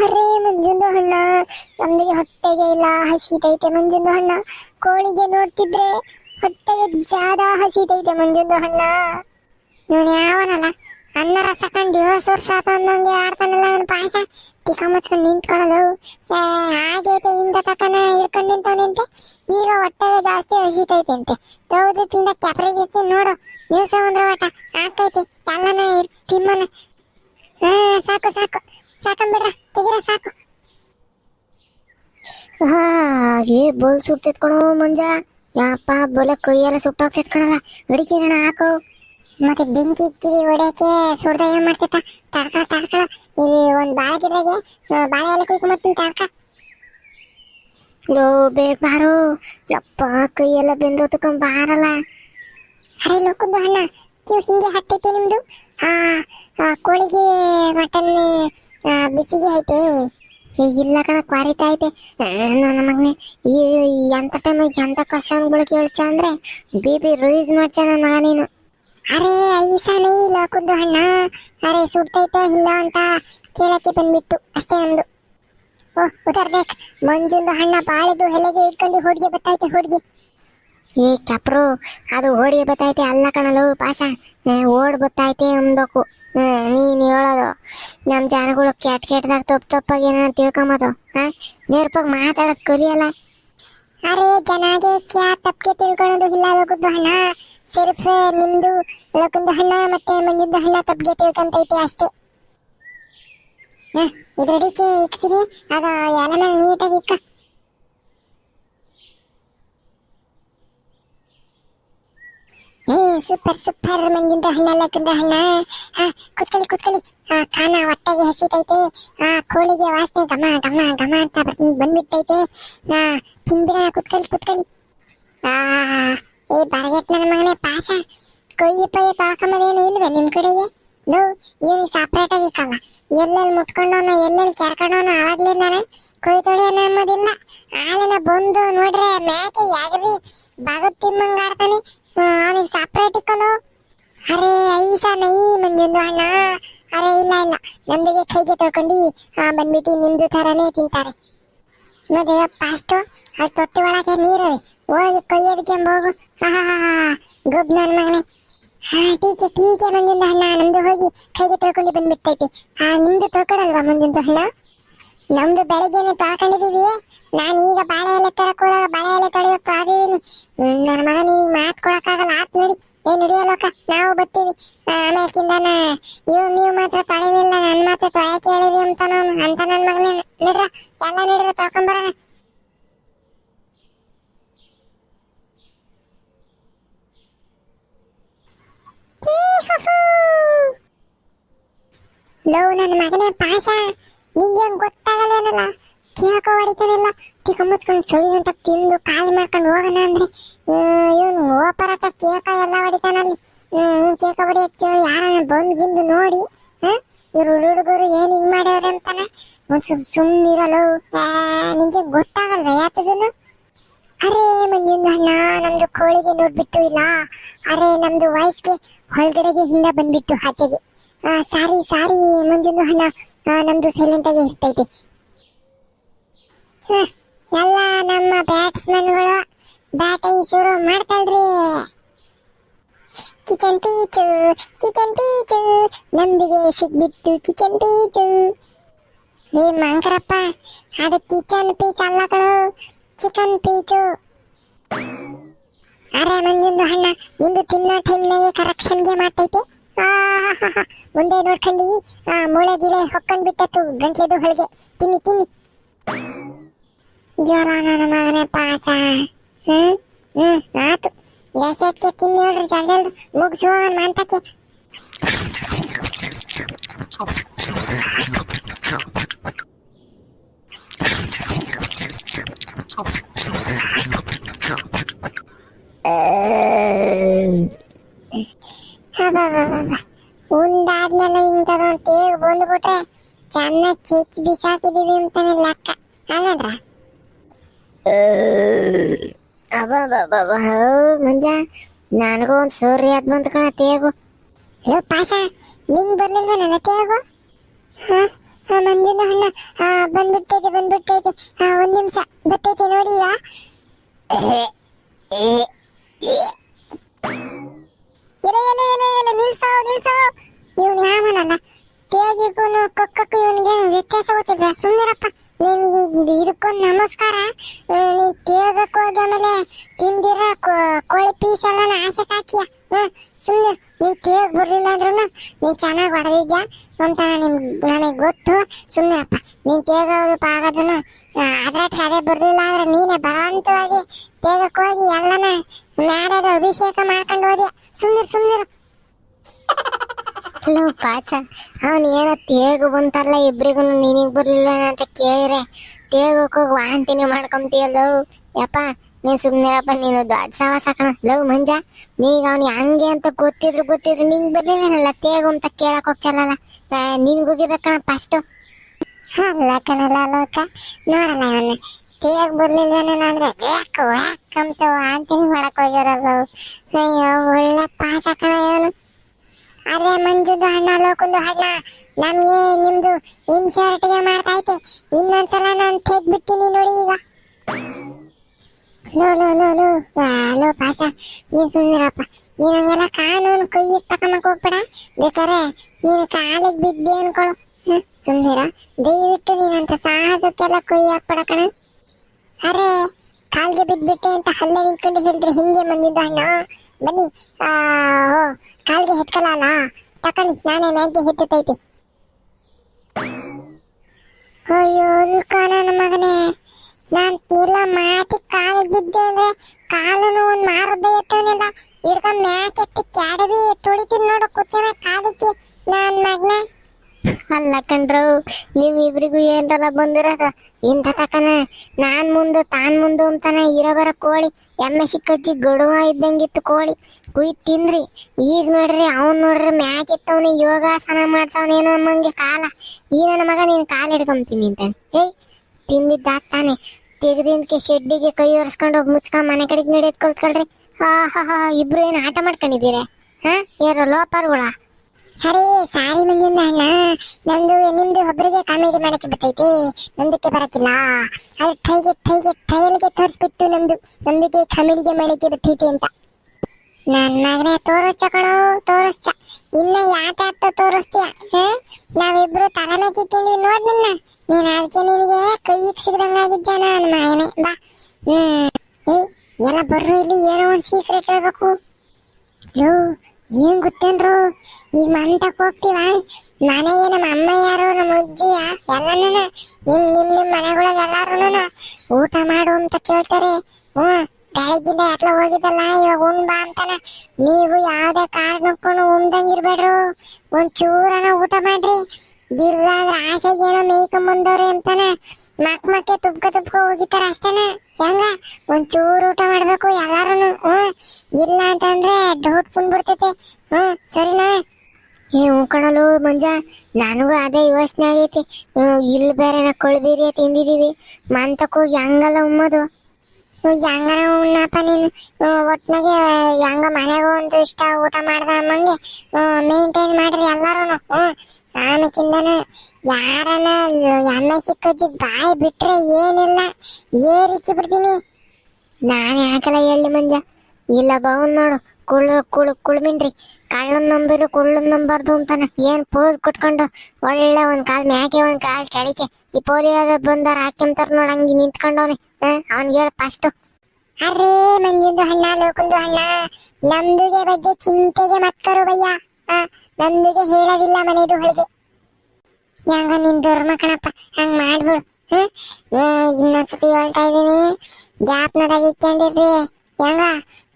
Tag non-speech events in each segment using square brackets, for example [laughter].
ಅರೇ ಮಂಜುಂದು ಹಣ್ಣ ನಮ್ದಿಗೆ ಹೊಟ್ಟೆಗೆ ಇಲ್ಲ ಹಸಿತೈತೆ ಮಂಜುಂದು ಹಣ್ಣ ಕೋಳಿಗೆ ನೋಡ್ತಿದ್ರೆ ಹೊಟ್ಟೆಗೆ ಜಾದ ಹಸಿತೈತೆ ಮಂಜುಂದು ಹಣ್ಣ ಇವನು ಯಾವನಲ್ಲ ಅನ್ನ ರಸ ಕಂಡು ಸೋರ್ಸ ವರ್ಷ ಆತ ಅಂದಂಗೆ ಆಡ್ತಾನಲ್ಲ ಅವನ ಪಾಯಸ. ತಿಕ್ಕ ಮುಚ್ಕೊಂಡು ನಿಂತ್ಕೊಳ್ಳೋದು. ಏ, ಆಗೈತೆ ಇಂದ ತಕನ ಹಿಡ್ಕೊಂಡು ನಿಂತವನಂತೆ ಈಗ ಹೊಟ್ಟೆಗೆ ಜಾಸ್ತಿ ಹಸಿತೈತೆ ಅಂತೆ. ಹೌದು ತಿಂದ ಕೆಪರಿಗೆ ನೋಡು. ದಿವಸ ಒಂದ್ರ ಆಟ ಆಗ್ತೈತಿ. ಎಲ್ಲನ ತಿಮ್ಮನ. ಹಾ ಸಾಕು ಸಾಕು. ಸಾಕಂಬಿಡ್ರ ತೆಗಿರ ಸಾಕು. ಏ ಬೋಲ್ ಸುಡ್ತೈತ್ ಕಣೋ ಮಂಜ. ಯಪ್ಪ ಬೋಲೆ ಕೊಯ್ಯೆಲ್ಲ ಸುಟ್ಟೋಗ್ತೈತ್ ಕಣಲ್ಲ. ಹಿಡಿಕಿರಣ ಹಾಕು. ಮತ್ತೆ ಬೆಂಕಿ ಇಕ್ಕಿರಿ ಹೊಡೆಯಕ್ಕೆ ಸುಡ್ದ ಏನ್ ಮಾಡ್ತೈತ? ತಡ್ಕಳ ತಡ್ಕಳ ಇಲ್ಲಿ ಒಂದ್ ಬಾಳೆ ಗಿಡದಾಗೆ ಬಾಳೆ ಎಲೆ ಕುಯ್ಕ ಮತ್ತೆ ತಡ್ಕ ಲೋ ಬೇಗ ಬಾರು. ಯಪ್ಪ ಕೈಯೆಲ್ಲ ಬೆಂದೋತಕೊಂಡ್ ಬಾರಲ್ಲ. ಅರೆ ಲೋಕದ್ದು ಅಣ್ಣ ಕಿವ್ ಹಿಂಗೆ ಹತ್ತೈತೆ ನಿಮ್ದು? ಕೋಳಿಗೆ ಮಟನ್ ಬಿಸಿಗೆ ಐತೆ? ಇಲ್ಲ ಕಣ, ಕ್ವಾರಿತ ಐತೆ. ನಮಗೆ ನನ್ನ ಈ ಎಂತ ಟೈಮಿಗೆ ಎಂತ ಕ್ವಶನ್ಗಳು ಕೇಳ್ಚ ಅಂದ್ರೆ ಬಿ ಬಿ ರಿಲೀಸ್ ನಾನೇನು ಮಗ ನೀನು. ಅರೆ, ಐಸಾನೇ ಲೋಕದ್ದು ಅಣ್ಣ. ಅರೆ, ಸುಡ್ತೈತೆ, ಇಲ್ಲ ಅಂತ ಕೇಳಕ್ಕೆ ಬಂದ್ಬಿಟ್ಟು. ಅಷ್ಟೇ ನಮ್ದು. ಓ ಉದರ್ಬೇಕ್ ಮಂಜುಂದು ಹಣ್ಣ ಬಾಳೆದು ಹೆಲೆಗೆ ಇಟ್ಕೊಂಡು ಹುಡುಗಿ ಬತ್ತೈತೆ, ಹುಡುಗಿ. ಏ, ಚಪ್ರು, ಅದು ಓಡಿ ಬತ್ತೈತೆ, ಅಲ್ಲ ಕಣಲು ಪಾಸ ಓಡ್ ಬತ್ತೈತೆ ಅನ್ಬೇಕು ಹ್ಮ್ ನೀನ್ ಹೇಳೋದು. ನಮ್ ಜನಗಳು ಕೆಟ್ಟ ಕೆಟ್ಟದಾಗ ತಪ್ಪು ತಪ್ಪಾಗಿ ಏನೋ ತಿಳ್ಕೊಂಬೋದು, ಹಾ? ನೇರ್ಪಾಗಿ ಮಾತಾಡೋದ್ ಕಲಿಯಲ್ಲ ಅರೆ, ಜನಾಗೆ ಕ್ಯಾ ತಪ್ಪಿಗೆ ತಿಳ್ಕೊಳ್ಳೋದು ಇಲ್ಲ ಲೋಕದ ಹಣ. ಸಿರ್ಫ್ ನಿಮ್ದು ಲೋಕದ ಹಣ ಮತ್ತೆ ಮಂಜುಂದು ಹಣ ತಪ್ಪಿಗೆ ತಿಳ್ಕೊಂತೈತೆ ಅಷ್ಟೇ. ಹಾ ಇದ್ರಡಿಕೆ ಇಕ್ತೀನಿ. ಅದು ಎಲ್ಲ ನೀಟಾಗಿ ಇಕ್ಕ. ಹ್ಮ್ ಸೂಪರ್ ಸೂಪರ್ ಮಂಗಿಂದ ಹಣ್ಣ ತಿಂದ ಹಣ್ಣ. ಹಾ, ಕುತ್ಕೊಳ್ಳಿ ಕುತ್ಕೊಳ್ಳಿ. ಆ ಖಾನ ಹೊಟ್ಟೆಗೆ ಹಸಿತೈತೆ ಆ, ಕೋಳಿಗೆ ವಾಸನೆ ಘಮ ಘಮ ಗಮ ಅಂತ ಬಂದ್ಬಿಡ್ತೈತೆ. ಆ, ತಿಂದ್ಬಿಡೋಣ, ಕುತ್ಕೊಳ್ಳಿ ಕುತ್ಕೊಳ್ಳಿ. ಆ, ಏ ಬರಗೆಟ್ ನನ್ನ ಮಗನೇ ಪಾಸ ಕೊಯ್ಯಿ, ಪಯ್ಯ ತೊಳ್ಕೊಂಬದೇನು ಇಲ್ವೇ ನಿಮ್ ಕಡೆಗೆ? ಲೋ, ಏನು ಸಪ್ರೇಟ್ ಆಗಿ ಇಕ್ಕಲ್ಲ ಎಲ್ಲೆಲ್ಲಿ ಮುಟ್ಕೊಂಡವನ, ಎಲ್ಲೆಲ್ಲಿ ಕೆರ್ಕೊಂಡವನ ಅವಾಗ್ಲೇ ನಾನು ಕೊಯ್ ತೊಳೆಯೋಣ ಅನ್ನೋದಿಲ್ಲ. ಆಳಿನ ಬಂದು ನೋಡ್ರೆ ಮ್ಯಾಕೆ ಯಾಗ್ರಿ? ಬಗತ್ತಿಮ್ಮಂಗಾಡ್ತಾನೆ ಅವನಿಗೆ ಸಪ್ರೇಟ್ ಇಕ್ಕಲು? ಅರೆ ಐಸ ನೈ ಮಂಜುಂದು ಅಣ್ಣ. ಅರೆ ಇಲ್ಲ ಇಲ್ಲ. ನಮ್ದಿಗೆ ಕೈಗೆ ತೊಳ್ಕೊಂಡು ಆ, ಬಂದ್ಬಿಟ್ಟು ನಿಮ್ದು ಥರನೇ ತಿಂತಾರೆ. ಮತ್ತೆ ಫಾಸ್ಟು ಅದು ತೊಟ್ಟಿ ಒಳಗೆ ನೀರು. ಹೋಗಿ ಕೊಯ್ಯೋದಕ್ಕೆ ಹೋಗು ಗೊಬ್ಬ ನನ್ನ ಮಗನೇ. ಹಾ ಟೀಕೆ ಟೀಕೆ ಮಂಜುಂದು ಅಣ್ಣ. ನಮ್ದು ಹೋಗಿ ಕೈಗೆ ತೊಳ್ಕೊಂಡು ಬಂದ್ಬಿಟ್ಟೈತಿ. ಹಾ ನಿಮ್ದು ತೊಳ್ಕೊಡಲ್ವಾ ಮಂಜುಂದು ಅಣ್ಣ? ನಮ್ದು ಬೆಳಗ್ಗೆನೆ ತೊಳ್ಕೊಂಡಿದೀವಿ. ನಾನು ಈಗ ಬಾಳೆ ಎಲೆ ತರಕ್ಕೆ ಹೋದಾಗ ಬಾಳೆ ಎಲೆ ತೊಳೆಯೋಕೆ ಆಗಿದ್ದೀನಿ ನನ್ನ ಮಗ ನೀನು ಮಾತು ಕೊಡೋಕ್ಕಾಗಲ್ಲ. ಆತ್ ನೋಡಿ. ಏನ್ ಹಿಡಿಯಲ್ಲಕ್ಕ ನಾವು ಬರ್ತೀವಿ. ಆಮೇಕಿಂದ ಇವ್ ನೀವು ಮಾತ್ರ ತೊಳೆದಿಲ್ಲ ನನ್ನ ಮಾತ್ರ ತೊಳೆಯಕ್ಕೆ ಹೇಳಿರಿ ಅಂತ ನಾನು, ಅಂತ ನನ್ನ ಮಗನೇ ನಡ್ರ. ಎಲ್ಲ ನಡ್ರ, ತೊಳ್ಕೊಂಬರೋಣ. ಲೋ, ನನ್ನ ಮಗನೇ ಪಾಸ ನಿಂಗೆ ಗೊತ್ತಾಗಲ್ವೇನಲ್ಲ ಕೇಳಕ ಹೊಡಿತಾನೆಲ್ಲ ತಿಕ್ಕ ಮುಚ್ಕೊಂಡು ಸೊಯ್ ಅಂತ ತಿಂದು ಖಾಲಿ ಮಾಡ್ಕೊಂಡು ಹೋಗೋಣ ಅಂದ್ರೆ ಇವನು ಓಪರಕ ಕೇಕ ಎಲ್ಲ ಹೊಡಿತಾನಲ್ಲಿ. ಹ್ಮ್ ಕೇಕ ಹೊಡಿಯೋದ್ ಕೇಳಿ ಯಾರನ್ನ ಬಂದು ಗಿಂದು ನೋಡಿ ಇವ್ರು ಹುಡುಗರು ಏನು ಹಿಂಗ್ ಮಾಡ್ಯವ್ರೆ ಅಂತಾನೆ. ಸುಮ್ ಸುಮ್ನಿರಲು ನಿಂಗೆ ಗೊತ್ತಾಗಲ್ವ ಯಾತದನ್ನು ಅರೆ ಮಂಜುನ ಅಣ್ಣ ನಮ್ದು ಕೋಳಿಗೆ ನೋಡ್ಬಿಟ್ಟು ಇಲ್ಲ. ಅರೆ ನಮ್ದು ವಯಸ್ಸಿಗೆ ಹೊರಗಡೆಗೆ ಹಿಂದೆ ಬಂದ್ಬಿಟ್ಟು ಆ, ಸಾರಿ ಸಾರಿ ಮಂಜುನ ಅಣ್ಣ. ನಮ್ದು ಸೈಲೆಂಟ್ ಆಗಿ ಇರ್ತೈತೆ ಎಲ್ಲ ನಮ್ಮ ಬ್ಯಾಟ್ಸ್ಮನ್ಗಳು ಬ್ಯಾಟಿಂಗ್ ಶುರು ಮಾಡ್ತಲ್ರಿ. ಕಿಚನ್ ಪೀಚು ಕಿಚನ್ ಪೀಚು ನಮ್ದಿಗೆ ಸಿಗ್ಬಿಟ್ಟು ಕಿಚನ್ ಪೀಚು ಏ ಮಂಕರಪ್ಪ, ಅದು ಕಿಚನ್ ಪೀಚ್ ಅಲ್ಲ ಕಣೋ ಚಿಕನ್ ಪೀಚು ಅರೆ, ಮಂಜುಂದು ಹಣ್ಣ ನಿಂದು ತಿನ್ನೋ ಟೈಮ್ನಾಗೆ ಕರೆಕ್ಷನ್ಗೆ ಮಾಡ್ತೈತೆ. ಮುಂದೆ ನೋಡ್ಕಂಡಿ. ಮೂಳೆ ಗಿಳೆ ಹೊಕ್ಕೊಂಡ್ ಬಿಟ್ಟತ್ತು ಗಂಟ್ಲೆದು ಹೊಳಗೆ. ತಿನ್ನಿ ತಿನ್ನಿ. ಜ್ವರ ನನ್ನ ಮಗನೇ ಪಾಸ. ಹ್ಮ್ ಹ್ಮ್, ಆತು. ಎಸೆಟ್ಗೆ ತಿನ್ನಿ ಹೇಳ್ರಿ, ಜಲ್, ಜಲ್ದು. ಮುಗಿಸು ಮಂತಕ್ಕೆ ಅಬ್ಬಬ್ಬಬ್ಬಬ್ಬ. ಉಂಡಾದ್ಮೇಲೆ ಇಂಥದೊಂದು ತೇಗ್ ಬಂದ್ಬಿಟ್ರೆ, ಚೆನ್ನಾಗಿ ಚಿಚ್ ಬಿಸಾಕಿದೀವಿ ಅಂತಾನೆ ಲೆಕ್ಕ. ಅಲ್ಲಂದ್ರ ಅಬ್ಬಬ್ಬಬ್ಬಬ್ಬ. ಹೋ, ಮಂಜ. ನನಗೂ ಒಂದು ಸೂರ್ಯ ಅದು ಬಂತು ಕಣ ತೇಗು. ಲೋ ಪಾಸ ನಿಂಗೆ ಬರಲಿಲ್ವ ನನ್ನ ತೇಗು? ಹಾಂ ಮಂಜಿನ ಹಣ್ಣ ಬಂದ್ಬಿಟ್ಟೈತೆ ಬಂದ್ಬಿಟ್ಟೈತೆ. ಒಂದ್ ನಿಮಿಷ ಬರ್ತೈತೆ ನೋಡಿ ಈಗ. ಎಲೆ ಎಲೆ ಎಲೆ ಎಲೆ ನಿಲ್ಸೋ ನಿಲ್ಸೋ. ಇವನು ಯಾವನಲ್ಲ? ತೇಗಿಗೂ ಕೊಕ್ಕಕ್ಕೂ ಇವನಿಗೆ ವ್ಯತ್ಯಾಸ ಗೊತ್ತಿಲ್ಲ ಸುಮ್ಮನಿರಪ್ಪ ನೀನ್ ಇದಕ್ಕೊಂದು ನಮಸ್ಕಾರ. ನೀನ್ ಹೋಗಿ ಆಮೇಲೆ ತಿಂದಿರ ಕೋಳಿ ಪೀಸ್ ಎಲ್ಲ ಆಸೆ ಹಾಕಿಯ? ಹ್ಮ್ ಸುಮ್ಮನೆ ನೀನ್ ತೇಗ್ ಬರ್ಲಿಲ್ಲ ಅಂದ್ರೂ ನೀನ್ ಚೆನ್ನಾಗಿ ಹೊಡೆದಿದ್ಯ? ಅಂತ ನಿಮ್, ನನಗೆ ಗೊತ್ತು. ಸುಮ್ಮನಿರಪ್ಪ ನೀನ್ ತೇಗೋದು ಆಗದನು ಅದ್ರಾಟ್ಗೆ ಅದೇ ಬರಲಿಲ್ಲ ಅಂದ್ರೆ ನೀನೇ ಬಲವಂತವಾಗಿ ತೇಗಕ್ಕೆ ಹೋಗಿ ಎಲ್ಲನ ಮ್ಯಾರದ ಅಭಿಷೇಕ ಮಾಡ್ಕೊಂಡು ಹೋದ್ಯ? ಸುಮ್ಮನೆ ಸುಮ್ಮನಿರು [laughs] ಹಲೋ ಪಾಚ. ಅವನು ಏನೋ ತೇಗು ಬಂತಲ್ಲ ಇಬ್ರಿಗೂ ನಿನಗೆ ಬರಲಿಲ್ಲ ಅಂತ ಕೇಳಿದ್ರೆ ತೇಗಕ್ಕೆ ಹೋಗಿ ವಾಂತಿನೇ ಮಾಡ್ಕೊಂತೀಯಲ್ಲೋ. ಯಪ್ಪ, ನೀನ್ ಸುಮ್ನಿರಪ್ಪ, ನೀನು ದೊಡ್ಡ ಸಾಹಸ ಕಣ. ಲವ್ ಮಂಜ, ನೀಗ ಅವ್ನು ಹಂಗೆ ಅಂತ ಗೊತ್ತಿದ್ರು ಗೊತ್ತಿದ್ರು ನಿಂಗ್ ಬರ್ಲಿಲ್ಲನಲ್ಲ ತೇಗು ಅಂತ ಕೇಳಕ್ ಹೋಗ್ತಿರಲ್ಲ. ನೀನ್ ಹೋಗಿಬೇಕಣ ಫಸ್ಟು ಅಲ್ಲ ಕಣಲ್ಲ ಲೋಕ ನೋಡಲ್ಲ ಅವನು ತೇಗ್ ಬರ್ಲಿಲ್ವೇನ ಅಂದ್ರೆ ಬೇಕು ಅಂತ ವಾಂತಿನೇ ಮಾಡಕ್ ಹೋಗಿರೋದು ಅಯ್ಯೋ, ಒಳ್ಳೆ ಪಾಸ ಕಣ ಇವನು. ಅರೆ ಮಂಜುದು ಹಣ್ಣ ಲೋಕುಂದು ಹಣ್ಣ ನಮ್ಗೆ ನಿಮ್ದು ಇನ್ಶರ್ಟ್ಗೆ ಮಾಡ್ತಾ ಐತೆ ಇನ್ನೊಂದ್ಸಲ ನಾನು ತೆಗ್ಬಿಡ್ತೀನಿ ನೋಡಿ ಈಗ. ಲೋ ಲೋ ಲೋ ಲೋ. ಲೋ, ಪಾಷ. ನೀ ಸುಂದರಪ್ಪ ನೀನ್ ಹಂಗೆಲ್ಲ ಕಾನೂನು ಕೈ ತಕೊಂಬಕ್ ಹೋಗ್ಬೇಡ. ಬೇಕಾರೆ ನೀನು ಕಾಲಿಗೆ ಬಿದ್ದಿ ಅನ್ಕೊಳು. ಸುಂದರ ದಯವಿಟ್ಟು ನೀನಂತ ಸಾಹಸಕ್ಕೆಲ್ಲ ಕೈ ಹಾಕ್ಬೇಡ ಕಣ. ಅರೆ, ಕಾಲ್ಗೆ ಬಿದ್ಬಿಟ್ಟೆ ಅಂತ ಹಲ್ಲೆ ನಿಂತ್ಕೊಂಡು ಹೇಳಿದ್ರೆ ಹಿಂಗೆ ಬಂದಿದ್ದ ಅಣ್ಣ? ಬನ್ನಿ. ಆ ಕಾಲ್ಗೆ ಹೆಟ್ಕಲ್ಲ ತಕೊಳ್ಳಿ ನಾನೇ ಮ್ಯಾಗ್ಗೆ ಹೆತ್ತೈತಿ ಅಯ್ಯೋ ಅಲ್ಕ ನನ್ನ ಮಗನೇ ನಾನ್ ಇಲ್ಲ ಮಾತಿ ಕಾಲಿಗೆ ಬಿದ್ದೆ ಅಂದ್ರೆ ಕಾಲನು ಒಂದ್ ಮಾರದ್ದೇ ಎತ್ತವನಿಲ್ಲ ಹಿಡ್ಕೊಂಡ್ ಮ್ಯಾಕ್ ಎತ್ತಿ ಕ್ಯಾಡವಿ ತುಳಿತೀನಿ ನೋಡು ಕುತ್ತಿನ ಕಾಲಿಕ್ಕಿ ನಾನ್ ಮಗನೇ ನೀವ್ ಇಬ್ರಿಗೂ ಏನ್ರಲ್ಲ ಬಂದಿರೋದು? ಇಂಥ ತಕನ ನಾನ್ ಮುಂದೆ, ತಾನ್ ಮುಂದು ಅಂತಾನೆ ಇರೋಬರ ಕೋಳಿ. ಎಮ್ಮೆ ಸಿಕ್ಕಜ್ಜಿ ಗಡುವ ಇದ್ದಂಗಿತ್ತು ಕೋಳಿ. ಕುಯ್ ತಿಂದ್ರಿ. ಈಗ ನೋಡ್ರಿ, ಅವ್ನ್ ನೋಡ್ರಿ ಮ್ಯಾಕ್ ಎತ್ತವನಿ, ಯೋಗಾಸನ ಮಾಡ್ತಾವನೇನೋ ಅಮ್ಮಂಗೆ ಕಾಲ. ಈ ನನ್ನ ಮಗ ನೀನ್ ಕಾಲ್ ಹಿಡ್ಕೊಂತೀನಿ ಅಂತ. ಏಯ್ ತಿಂದಿದ್ದಾತ್ ತಾನೆ. ಶೆಡ್ಡಿಗೆ ಕೈ ಒರೆಸ್ಕೊಂಡು ಹೋಗಿ ಮುಚ್ಕೊಂಡ್ ಮನೆ ಕಡೆಗೆ ನಡೆಯೋದ್ ಹಾ ಹಾ ಹಾ, ಇಬ್ರು ಏನು ಆಟ ಮಾಡ್ಕೊಂಡಿದ್ದೀರಾ? ಹಾ, ಯಾರೋ ಲೋಪರ್ಗಳ? ಅರೇ ಸಾರಿ ಮಂಜುಂದ ಅಣ್ಣ. ನಂದು, ನಿಮ್ದು ಒಬ್ಬರಿಗೆ ಕಾಮಿಡಿ ಮಾಡಕ್ಕೆ ಬರ್ತೈತಿ. ನಂದಕ್ಕೆ ಬರಕ್ಕಿಲ್ಲ ಅದು ಟೈಗೆ ಟೈಗೆ ಟ್ರಯಲ್ಗೆ ತೋರಿಸ್ಬಿಟ್ಟು ನಮ್ದು ನಂದಕ್ಕೆ ಕಾಮಿಡಿಗೆ ಮಾಡಕ್ಕೆ ಬರ್ತೈತಿ ಅಂತ. ನನ್ನ ಮಗನೇ ತೋರಿಸ್ತ ಕಣೋ ತೋರಿಸ್ತ ಇನ್ನ ಆಗ್ತ ತೋರಿಸ್ತೀಯ? ನಾವಿಬ್ರು ತಲೆನೇ ಕಿಕ್ಕೊಂಡಿವಿ ನೋಡ್ ನಿನ್ನ. ನೀನ್ ಅದಕ್ಕೆ ನಿನಗೆ ಕೈಗೆ ಸಿಗದಂಗಾಗಿದ್ದ ನನ್ನ ಮಗನೇ. ಬಾ. ಹ್ಮ್. ಎಲ್ಲ ಬರ್ರು ಇಲ್ಲಿ ಏನೋ ಒಂದ್ ಸೀಕ್ರೆಟ್ ಹೇಳ್ಬೇಕು. ಯೋ ಏನ್ ಗೊತ್ತೇನ್ರು? ಈಗ ಮಂತಕ್ ಹೋಗ್ತೀವ? ಮನೆಗೆ ನಮ್ಮ ಅಮ್ಮ ಯಾರು ನಮ್ಮ ಅಜ್ಜಿಯ ಎಲ್ಲನೂ ನಿಮ್ ನಿಮ್ ನಿಮ್ ಮನೆಗಳಿಗೆ ಎಲ್ಲಾರು ಊಟ ಮಾಡು ಅಂತ ಕೇಳ್ತಾರೆ. ಹ್ಮ್ ಬೆಳಗಿಂದ ಎಲ್ಲ ಹೋಗಿದ್ದಲ್ಲ, ಇವಾಗ ಉಣ್ ಬಾ ಅಂತಾನ. ನೀವು ಯಾವ್ದೇ ಕಾರಣಕ್ಕೂ ಉಣ್ದಂಗಿರ್ಬೇಡ್ರು ಒಂದ್ ಚೂರನ ಊಟ ಮಾಡ್ರಿ. ಇಲ್ಲ ಅಂದ್ರೆ ಆಸೆಗೆ ಏನೋ ಮೇಯ್ಕೊಂಡ್ ಬಂದವ್ರೆ ಅಂತಾನ. ಮಕ್ ಮಕ್ಕೆ ತುಪ್ಕ ತುಪ್ಕ ಹೋಗಿತಾರ ಅಷ್ಟೇನ. ಹೆಂಗ? ಒಂಚೂರು ಚೂರು ಊಟ ಮಾಡ್ಬೇಕು ಎಲ್ಲಾರು ಇಲ್ಲ ಅಂತಂದ್ರೆ ಡೌಟ್ ಕುಂದ್ಬಿಡ್ತೈತೆ ಹ್ಮ್ ಸರಿನಾ? ಏ ಕಣಲು ಮಂಜ. ನನಗೂ ಅದೇ ಯೋಚನೆ ಆಗೈತಿ. ಇಲ್ಲಿ ಬೇರೆ ನಾ ಕೊಳ್ಬೀರಿ ತಿಂದಿದೀವಿ. ಮಂತಕ್ ಹೋಗಿ ಹಂಗಲ್ಲ ಉಮ್ಮದು. ಹೆಂಗನ ಉಣ್ಣಪ್ಪ ನೀನು? ಒಟ್ಟಿನಾಗೆ ಹೆಂಗ ಮನೆಗೂ ಒಂದು ಇಷ್ಟ ಊಟ ಮಾಡ್ದ ಅಮ್ಮಂಗೆ? ಮೇಂಟೈನ್ ಮಾಡ್ರಿ ಎಲ್ಲಾರು ಹ್ಮ್ ಆಮೇಕಿಂದನ ಯಾರನ ಎಮ್ಮೆ ಸಿಕ್ಕಜ್ಜಿ ಬಾಯಿ ಬಿಟ್ರೆ ಏನಿಲ್ಲ. ಏರಿಚ್ಚಿ ಬಿಡ್ತೀನಿ. ನಾನು ಯಾಕಲ್ಲ ಹೇಳಿ ಮಂಜ? ಇಲ್ಲ ಬೌನ್ ನೋಡು. ಕುಳ್ಳು ಕುಳು, ಕುಳ್ಮಿನ್ರಿ. ಕಳ್ಳನ್ ನಂಬಿರು, ಕುಳ್ಳನ್ ನಂಬಾರ್ದು ಅಂತಾನ. ಏನು ಪೋಸ್ ಕೊಟ್ಕೊಂಡು ಒಳ್ಳೆ ಒಂದ್ ಕಾಲು ಮ್ಯಾಕೆ ಒಂದ್ ಕಾಲು ಕೆಳಕ್ಕೆ ಈ ಪೋಲಿಯಾಗ ಬಂದಾರ ಹಾಕ್ಯಂತಾರ ನೋಡ್ ಹಂಗಿ ನಿಂತ್ಕೊಂಡವ್ನೆ. ಅವ್ನ್ ಹೇಳ ಫಸ್ಟ್ ಅರೇ ಮಂಜಿಂದು ಹಣ್ಣ ಲೋಕಂದು ಹಣ್ಣ ನಮ್ದುಗೆ ಬಗ್ಗೆ ಚಿಂತೆಗೆ ಮಕ್ಕರು ಬಯ್ಯ. ಆ, ನಮ್ದುಗೆ ಹೇಳೋದಿಲ್ಲ ಮನೆದು ಹೊಳಿಗೆ. ಹಂಗ ನಿನ್ ದುರ್ಮ ಕಣಪ್ಪ ಹಂಗ್ ಮಾಡ್ಬಿಡು. ಹ್ಮ್ ಇನ್ನೊಂದ್ಸತಿ ಹೇಳ್ತಾ ಇದೀನಿ ಜಾಪ್ನದಾಗ ಇಕ್ಕೊಂಡಿರ್ರಿ ಹೆಂಗ?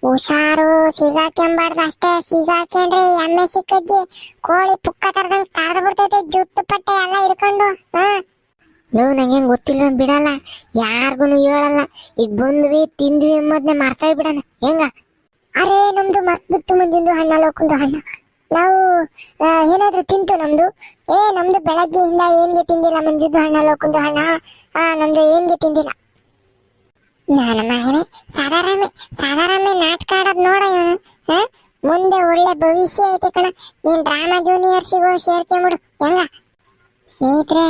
ಹುಷಾರು ಸಿಗಾಕೆಂಬಾರ್ದು ಅಷ್ಟೇ. ಸಿಗಾಕೆಂಡ್ರಿ ಎಮ್ಮೆ ಸಿಕ್ಕಜ್ಜಿ ಕೋಳಿ ಪುಕ್ಕ ತರದಂಗ್ ತರದ್ ಬಿಡ್ತೈತೆ ಜುಟ್ಟು ಪಟ್ಟೆ ಎಲ್ಲ ಹಿಡ್ಕೊಂಡು. ಹಾ. ಲೋ ನಂಗೆ ಗೊತ್ತಿಲ್ಲ ಬಿಡಲ್ಲ. ಯಾರ್ಗುನು ಹೇಳಲ್ಲ. ಈಗ ಬಂದ್ವಿ ತಿಂದ್ವಿ ಎಂಬದ್ನೆ ಮರ್ತಾ ಬಿಡಣ. ಹೆಂಗ? ಅರೇ ನಮ್ದು ಮರ್ತ್ ಬಿಟ್ಟು ಮುಂದಿಂದು ಹಣ್ಣ ಲೋಕಂದು ಹಣ್ಣ. ನಾವು ಏನಾದ್ರು ತಿಂತು ನಮ್ದು? ಏ ನಮ್ದು ಬೆಳಗ್ಗೆಯಿಂದ ಏನ್ಗೆ ತಿಂದಿಲ್ಲ ಮುಂಜಿದ್ದು ಹಣ್ಣ ಲೋಕಂದು ಹಣ್ಣ. ಆ ನಮ್ದು ಏನ್ಗೆ ತಿಂದಿಲ್ಲ. ನನ್ನ ಮಗನೇ ಸಾಧಾರಾಮೆ ಸಾಧಾರಾಮೆ ನಾಟಕ ಆಡೋದ್ ನೋಡ ಇವನು. ಹ? ಮುಂದೆ ಒಳ್ಳೆ ಭವಿಷ್ಯ ಐತೆ ಕಣ. ನೀನ್ ಡ್ರಾಮಾ ಜೂನಿಯರ್ಸಿಗೂ ಸೇರ್ಕೊಂಬಿಡು ಹೆಂಗ? ಸ್ನೇಹಿತರೆ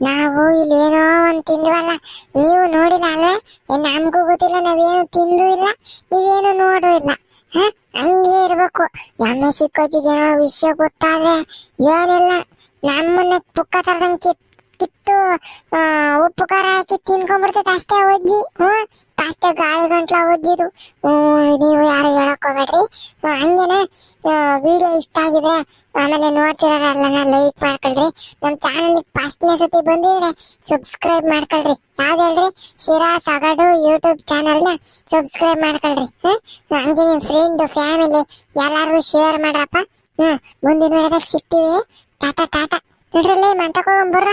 ನಾವು ಇಲ್ಲಿ ಏನೋ ಒಂದ್ ತಿಂದ್ವಲ್ಲ, ನೀವು ನೋಡಿಲ್ಲ ಅಲ್ವೇ? ನಮ್ಗೂ ಗೊತ್ತಿಲ್ಲ, ನಾವೇನು ತಿಂದು ಇಲ್ಲ, ನೀವೇನು ನೋಡು ಇಲ್ಲ. ಹಾ? ಹಂಗೆ ಇರ್ಬೇಕು. ಎಮ್ಮೆ ಸಿಕ್ಕೋತಿಗೇನೋ ವಿಷಯ ಗೊತ್ತಾದ್ರೆ ಏನಿಲ್ಲ. ನಮ್ಮನ್ನ ಪುಕ್ಕ ತರದಂಗೆ ಕಿತ್ತು ಉಪ್ಪು ಖಾರ ಹಾಕಿ ತಿನ್ಕೊಂಡ್ಬಿಡ್ತೈತೆ ಅಷ್ಟೇ ಒಜ್ಜಿ ಹ್ಞೂ, ಅಷ್ಟೇ ಗಾಳಿ ಗಂಟ್ಲ ಒಜ್ಜಿದು ಹ್ಮ್ ನೀವು ಯಾರು ಹೇಳಕ್ ಹೋಗ್ಬೇಡ್ರಿ. ಹಂಗೇನೆ ವಿಡಿಯೋ ಇಷ್ಟ ಆಗಿದ್ರೆ ಆಮೇಲೆ ನೋಡ್ತಿರೋರೆಲ್ಲನ ಲೈಕ್ ಮಾಡ್ಕೊಳ್ರಿ. ನಮ್ಮ ಚಾನಲ್ಗೆ ಫಸ್ಟ್ನೇ ಸತಿ ಬಂದಿದ್ರೆ ಸಬ್ಸ್ಕ್ರೈಬ್ ಮಾಡ್ಕೊಳ್ರಿ. ಯಾವ್ದು ಹೇಳ್ರಿ? ಶಿರಾ ಸಗಡು ಯೂಟ್ಯೂಬ್ ಚಾನಲ್ನ ಸಬ್ಸ್ಕ್ರೈಬ್ ಮಾಡ್ಕೊಳ್ರಿ. ಹ್ಮ್ ಹಂಗೆ ನಿಮ್ಮ ಫ್ರೆಂಡು ಫ್ಯಾಮಿಲಿ ಎಲ್ಲರೂ ಶೇರ್ ಮಾಡ್ರಪ್ಪ. ಹ್ಞೂ, ಮುಂದಿನ ವೇಳೆದಾಗ ಸಿಗ್ತೀವಿ. ಟಾಟಾ ಟಾಟಾ. ನೋಡ್ರಲ್ಲೇ ಮಂತಕೋಗೊಂಬರ್ರ